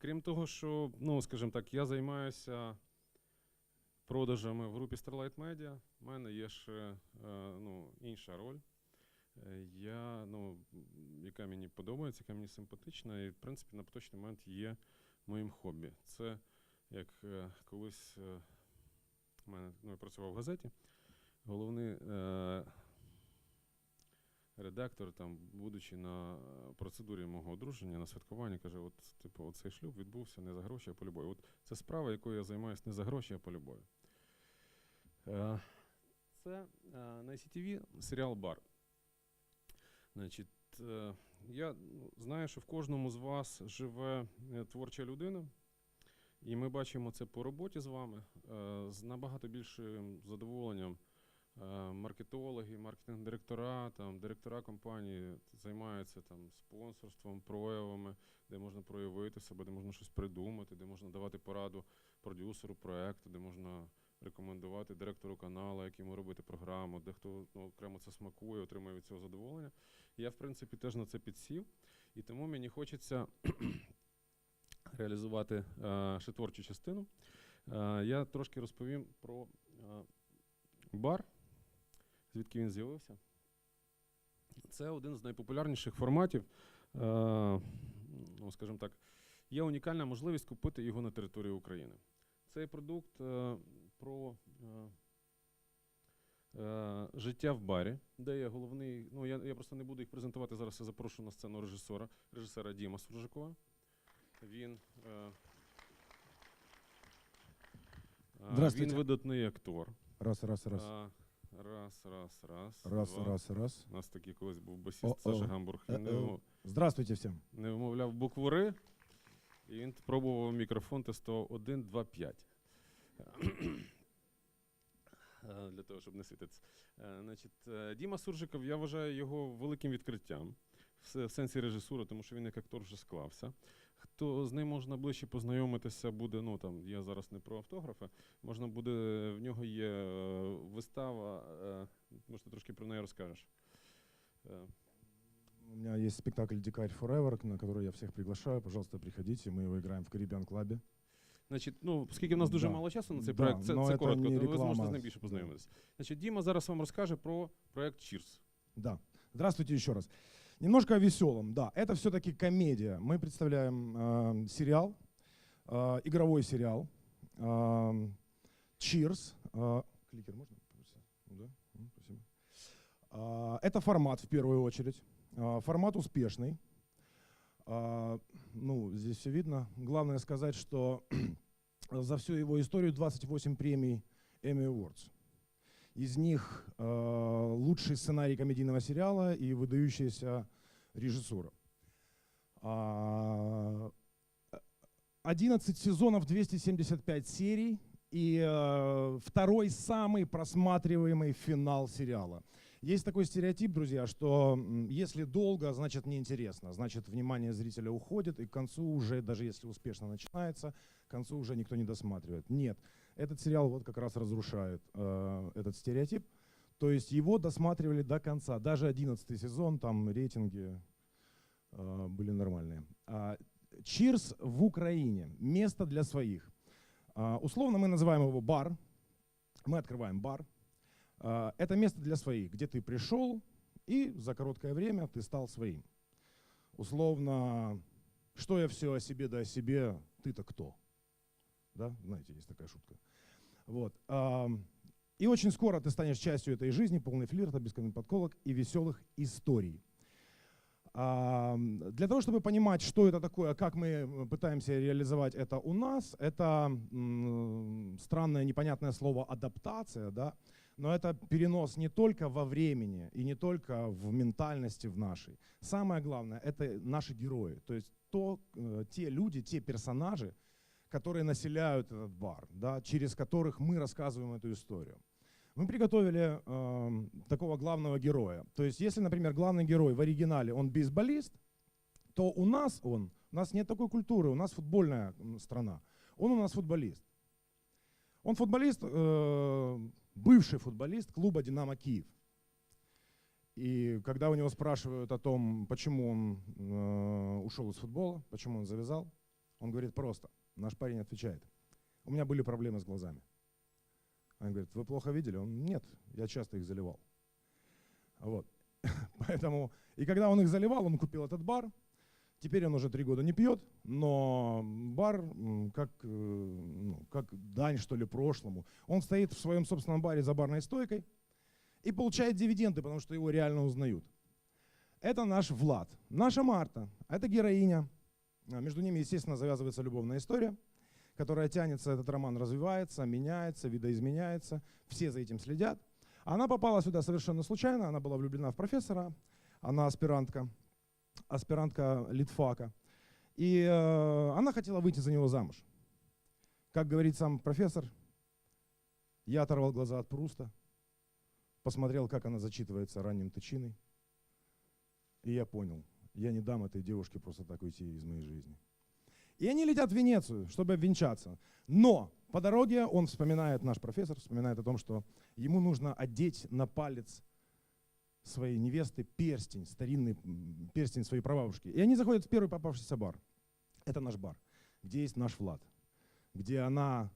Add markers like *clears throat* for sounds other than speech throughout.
Крім того, що, ну, скажімо так, я займаюся продажами в групі Starlight Media. У мене є ще е, ну, інша роль. Е, Я, ну, яка мені подобається, яка мені симпатична, і в принципі на поточний момент є моїм хобі. Це як е, колись в мене, ну, я працював в газеті. Головний редактор, там, будучи на е, процедурі мого одруження, на святкуванні, каже: от, типу, цей шлюб відбувся не за гроші, а по любові. От це справа, якою я займаюся не за гроші, а по любові. Е, це е, на ICTV серіал Бар. Значить, я ну, знаю, що в кожному з вас живе творча людина, і ми бачимо це по роботі з вами з набагато більшим задоволенням. Е, Маркетологи, маркетинг-директора, там, директора компанії займаються там, спонсорством, проявами, де можна проявити себе, де можна щось придумати, де можна давати пораду продюсеру проекту, де можна рекомендувати директору каналу, як йому робити програму, де хто ну, окремо це смакує, отримує від цього задоволення. Я, в принципі, теж на це підсів, і тому мені хочеться *clears throat* реалізувати е, ще творчу частину. Е, я трошки розповім про е, бар, звідки він з'явився. Це один з найпопулярніших форматів. Е, ну, скажімо так, є унікальна можливість купити його на території України. Цей продукт е, про е, життя в барі, де є головний. Ну, я, я просто не буду їх презентувати зараз. Я запрошу на сцену режисера, режисера Діма Суржикова. Він, він видатний актор. Раз, раз, раз. Раз, раз, раз. Раз, два. раз, раз. У нас такий колись був басіст О-о. Саша Гамбург. Він не, Е-е. Здравствуйте всем. не вимовляв букву Р, і він пробував мікрофон, тестував 1, 2, 5. Е, Для того, щоб не світитися. Е, Значить, е, Діма Суржиков, я вважаю його великим відкриттям в сенсі режисури, тому що він як актор вже склався Хто з ним можна ближче познайомитися буде, ну там я зараз не про автографи, можна буде, в нього є е, вистава, е, може ти трошки про неї розкажеш. Е, У меня есть спектакль «Дикарь Forever», на который я всех приглашаю. Пожалуйста, приходите. Мы его играем в Caribbean Club. Значить, ну, оскільки в нас дуже Да. мало часу на цей Да, проект, це, но це это коротко, не то ви зможете з реклама. ним більше Да. познайомитися. Значить, Діма зараз вам розкаже про проект Cheers. Да. Здравствуйте еще раз. Немножко о веселом. Да, это все-таки комедия. Мы представляем э, сериал, э, игровой сериал. э, Cheers. Э, кликер можно? Да, М, спасибо. А, Это формат в первую очередь. А, Формат успешный. А, Ну, здесь все видно. Главное сказать, что *clears throat* за всю его историю 28 премий Emmy Awards. Из них э, лучший сценарий комедийного сериала и выдающаяся режиссура. А, 11 сезонов, 275 серий и э, второй самый просматриваемый финал сериала. Есть такой стереотип, друзья, что если долго, значит неинтересно, значит внимание зрителя уходит, и к концу уже, даже если успешно начинается, к концу уже никто не досматривает. Нет, этот сериал вот как раз разрушает э, этот стереотип. То есть его досматривали до конца. Даже 11 сезон, там рейтинги э, были нормальные. А, Cheers в Украине. Место для своих. А, условно мы называем его бар. Мы открываем бар. А, это место для своих, где ты пришел, и за короткое время ты стал своим. Условно, что я все о себе да о себе, ты-то кто? Да, знаете, есть такая шутка. Вот. И очень скоро ты станешь частью этой жизни, полной флирта, бесконечных подколок и веселых историй. Для того, чтобы понимать, что это такое, как мы э, пытаемся реализовать это у нас, это странное непонятное слово адаптация, да, но это перенос не только во времени и не только в ментальности в нашей. Самое главное, это наши герои, то есть то, э, те люди, те персонажи, которые населяют этот бар, да, через которых мы рассказываем эту историю. Мы приготовили эм, такого главного героя. То есть, если, например, главный герой в оригинале он бейсболист, то у нас он, у нас нет такой культуры, у нас футбольная страна. Он у нас футболист. Он футболист, э, бывший футболист клуба «Динамо Киев». И когда у него спрашивают о том, почему он э, ушел из футбола, почему он завязал, Он говорит просто. Наш парень отвечает. У меня были проблемы с глазами. Он говорит, вы плохо видели? Он, нет, я часто их заливал. Вот. *laughs* Поэтому, и когда он их заливал, он купил этот бар. Теперь он уже три года не пьет, но бар как, э, ну, как дань, что ли, прошлому. Он стоит в своем собственном баре за барной стойкой и получает дивиденды, потому что его реально узнают. Это наш Влад. Наша Марта. Это героиня. А между ними, естественно, завязывается любовная история, которая тянется, этот роман развивается, меняется, видоизменяется. Все за этим следят. Она попала сюда совершенно случайно, она была влюблена в профессора, она аспирантка, аспирантка литфака. И э, она хотела выйти за него замуж. Как говорит сам профессор, я оторвал глаза от Пруста, посмотрел, как она зачитывается ранним тычиной, и я понял, я не дам этой девушке просто так уйти из моей жизни. И они летят в Венецию, чтобы обвенчаться. Но по дороге он вспоминает, наш профессор вспоминает о том, что ему нужно одеть на палец своей невесты перстень, старинный перстень своей прабабушки. И они заходят в первый попавшийся бар. Это наш бар, где есть наш Влад, где она...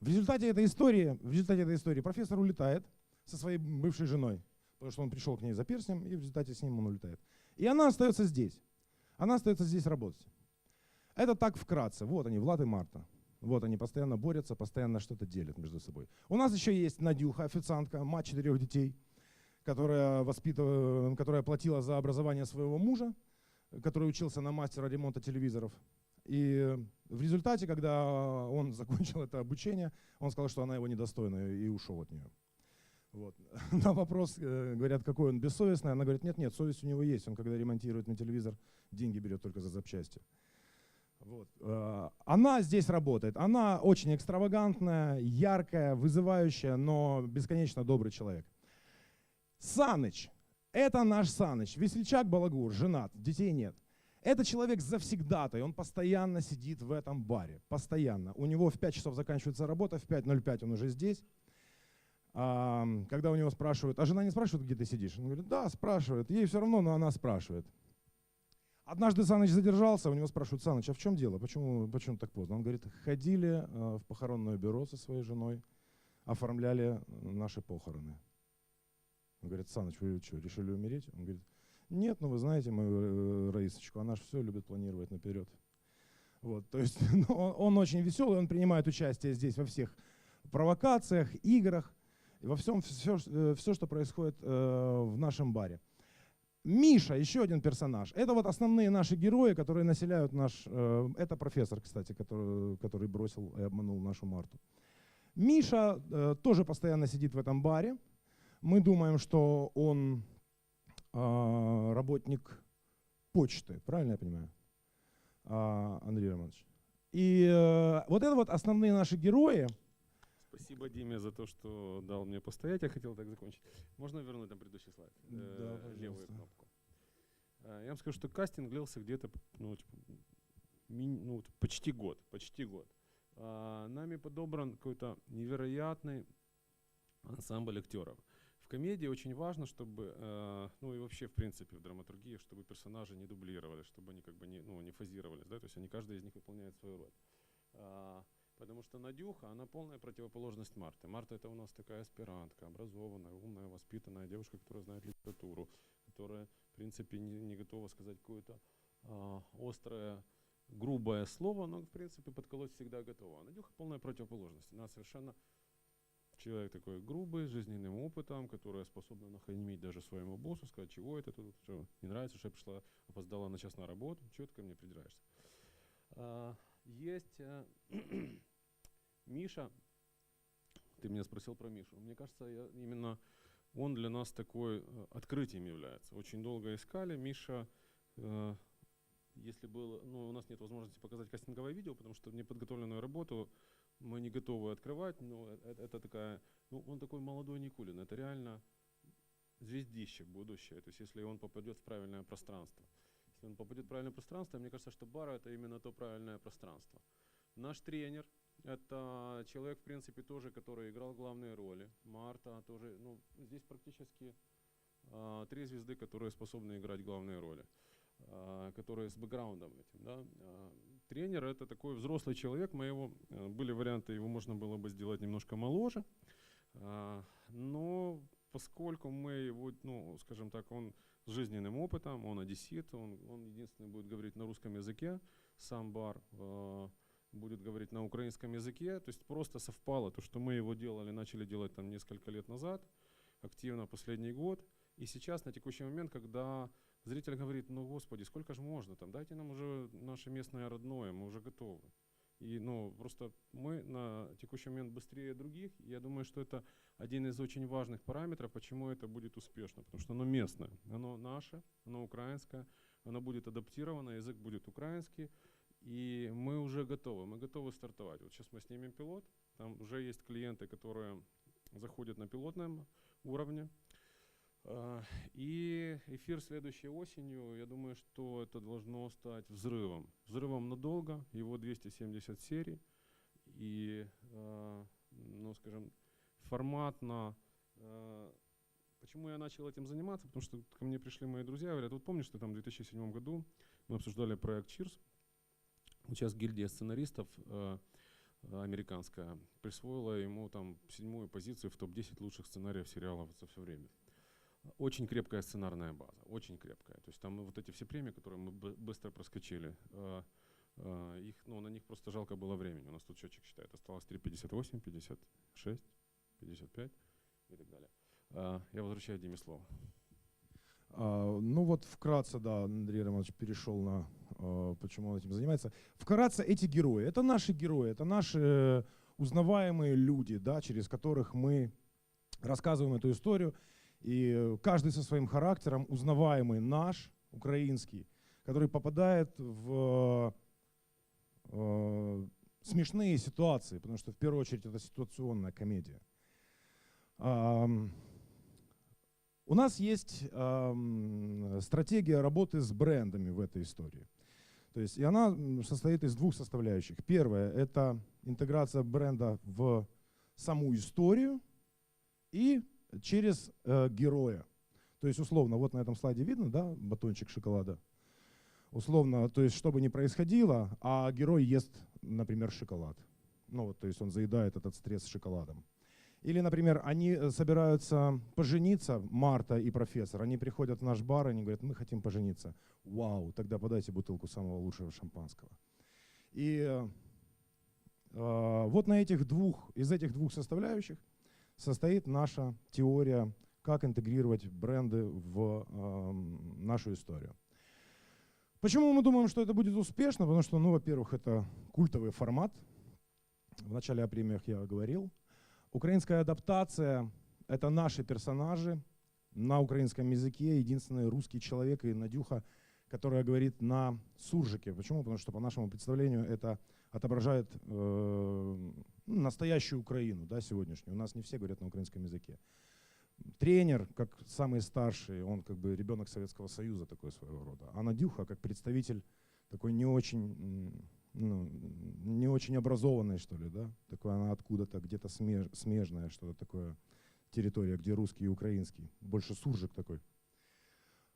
В результате этой истории, в результате этой истории профессор улетает со своей бывшей женой, потому что он пришел к ней за перстнем, и в результате с ним он улетает. И она остается здесь. Она остается здесь работать. Это так вкратце. Вот они, Влад и Марта. Вот они постоянно борются, постоянно что-то делят между собой. У нас еще есть Надюха, официантка, мать четырех детей, которая, воспитывала, которая платила за образование своего мужа, который учился на мастера ремонта телевизоров. И в результате, когда он *laughs* закончил это обучение, он сказал, что она его недостойна и ушел от нее. Вот. *laughs* На вопрос, э, говорят, какой он бессовестный, она говорит, нет, нет, совесть у него есть. Он, когда ремонтирует мне телевизор, деньги берет только за запчасти. Вот. Э, она здесь работает. Она очень экстравагантная, яркая, вызывающая, но бесконечно добрый человек. Саныч. Это наш Саныч. Весельчак Балагур, женат, детей нет. Это человек завсегдатай, он постоянно сидит в этом баре, постоянно. У него в 5 часов заканчивается работа, в 5.05 он уже здесь. А, когда у него спрашивают, а жена не спрашивает, где ты сидишь? Он говорит, да, спрашивает. Ей все равно, но она спрашивает. Однажды Саныч задержался, у него спрашивают, Саныч, а в чем дело? Почему, почему так поздно? Он говорит, ходили э, в похоронное бюро со своей женой, оформляли наши похороны. Он говорит, Саныч, вы что, решили умереть? Он говорит, нет, ну вы знаете мою э, Раисочку, она же все любит планировать наперед. Вот, то есть *laughs* ну, он, очень веселый, он принимает участие здесь во всех провокациях, играх, во всем, все, э, все что происходит э, в нашем баре. Миша, еще один персонаж. Это вот основные наши герои, которые населяют наш... Э, это профессор, кстати, который, который бросил и обманул нашу Марту. Миша э, тоже постоянно сидит в этом баре. Мы думаем, что он э, работник почты, правильно я понимаю, э, Андрей Романович? И э, вот это вот основные наши герои – Спасибо Диме за то, что дал мне постоять. Я хотел так закончить. Можно вернуть на предыдущий слайд? Да, э, левую кнопку. Э, я вам скажу, что кастинг длился где-то ну, типа, ну, почти год. Почти год. А, нами подобран какой-то невероятный ансамбль актеров. Комедии очень важно, чтобы, э, ну и вообще в принципе в драматургии, чтобы персонажи не дублировались, чтобы они как бы не, ну, не фазировались, да, то есть они каждый из них выполняет свою роль. А, Потому что Надюха, она полная противоположность Марты. Марта это у нас такая аспирантка, образованная, умная, воспитанная девушка, которая знает литературу, которая, в принципе, не, не готова сказать какое-то а, острое, грубое слово, но, в принципе, подколоть всегда готова. А Надюха полная противоположность. Она совершенно человек такой грубый, с жизненным опытом, которая способна нахамить даже своему боссу, сказать, чего это тут, что не нравится, что я пришла, опоздала на час на работу, чего ты ко мне придираешься. А, есть э, *clears throat* Миша, ты меня спросил про Мишу. Мне кажется, я, именно он для нас такой э, открытием является. Очень долго искали. Миша, э, если было, ну, у нас нет возможности показать кастинговое видео, потому что неподготовленную работу мы не готовы открывать, но это, это такая, ну, он такой молодой Никулин, это реально звездище будущее, то есть если он попадет в правильное пространство. Если он попадет в правильное пространство, мне кажется, что бара это именно то правильное пространство. Наш тренер, это человек, в принципе, тоже, который играл главные роли. Марта тоже, ну, здесь практически э, три звезды, которые способны играть главные роли, э, которые с бэкграундом этим, да. Э, Тренер это такой взрослый человек. Мы его, э, были варианты, его можно было бы сделать немножко моложе. А, но поскольку мы его, ну, скажем так, он с жизненным опытом, он одессит, он, он единственный будет говорить на русском языке, сам бар э, будет говорить на украинском языке. То есть просто совпало то, что мы его делали, начали делать там несколько лет назад, активно последний год. И сейчас, на текущий момент, когда зритель говорит, ну господи, сколько же можно там, дайте нам уже наше местное родное, мы уже готовы. И ну, просто мы на текущий момент быстрее других. Я думаю, что это один из очень важных параметров, почему это будет успешно. Потому что оно местное, оно наше, оно украинское, оно будет адаптировано, язык будет украинский. И мы уже готовы, мы готовы стартовать. Вот сейчас мы снимем пилот, там уже есть клиенты, которые заходят на пилотном уровне. А, И эфир следующей осенью, я думаю, что это должно стать взрывом. Взрывом надолго, его 270 серий. И, а, ну, скажем, форматно. а, Почему я начал этим заниматься? Потому что ко мне пришли мои друзья, говорят, вот помнишь, ты там в 2007 году мы обсуждали проект Cheers, сейчас гильдия сценаристов э, э, американская присвоила ему там седьмую позицию в топ-10 лучших сценариев сериалов за все время. Очень крепкая сценарная база, очень крепкая. То есть там вот эти все премии, которые мы бы- быстро проскочили, э, э, их, ну, на них просто жалко было времени. У нас тут счетчик считает, осталось 3,58, 56, 55 и так далее. Э, я возвращаю Диме слово. А, Ну вот вкратце, да, Андрей Романович перешел на а, почему он этим занимается. Вкратце эти герои, это наши герои, это наши э, узнаваемые люди, да, через которых мы рассказываем эту историю. И э, каждый со своим характером, узнаваемый наш, украинский, который попадает в э, смешные ситуации, потому что в первую очередь это ситуационная комедия. У нас есть ам, стратегия работы с брендами в этой истории. То есть, и она состоит из двух составляющих. Первое – это интеграция бренда в саму историю и через э, героя. То есть, условно, вот на этом слайде видно, да, батончик шоколада. Условно, то есть, что бы ни происходило, а герой ест, например, шоколад. Ну, вот, то есть он заедает этот стресс шоколадом. Или, например, они э, собираются пожениться, Марта и профессор, они приходят в наш бар, они говорят, мы хотим пожениться. Вау, тогда подайте бутылку самого лучшего шампанского. И э, э, вот на этих двух, из этих двух составляющих состоит наша теория, как интегрировать бренды в э, нашу историю. Почему мы думаем, что это будет успешно? Потому что, ну, во-первых, это культовый формат. В начале о премиях я говорил. Украинская адаптация — это наши персонажи на украинском языке. Единственный русский человек и Надюха, которая говорит на суржике. Почему? Потому что, по нашему представлению, это отображает э, настоящую Украину, да, сегодняшнюю. У нас не все говорят на украинском языке. Тренер, как самый старший, он как бы ребенок Советского Союза такой своего рода. А Надюха, как представитель такой не очень, ну, не очень образованной, что ли, да, такой она откуда-то где-то смеж, смежная, что-то такое, территория, где русский и украинский, больше суржик такой.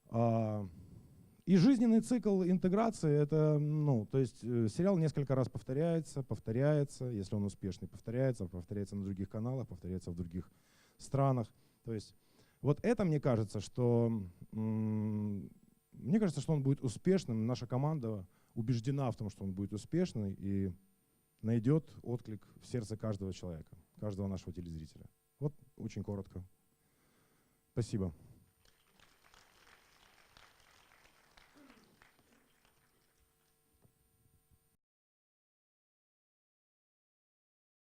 А, и жизненный цикл интеграции, это, ну, то есть э, сериал несколько раз повторяется, повторяется, если он успешный, повторяется, повторяется на других каналах, повторяется в других странах. То есть вот это, мне кажется, что, мне кажется, что он будет успешным. Наша команда убеждена в том, что он будет успешный и найдет отклик в сердце каждого человека, каждого нашего телезрителя. Вот очень коротко. Спасибо.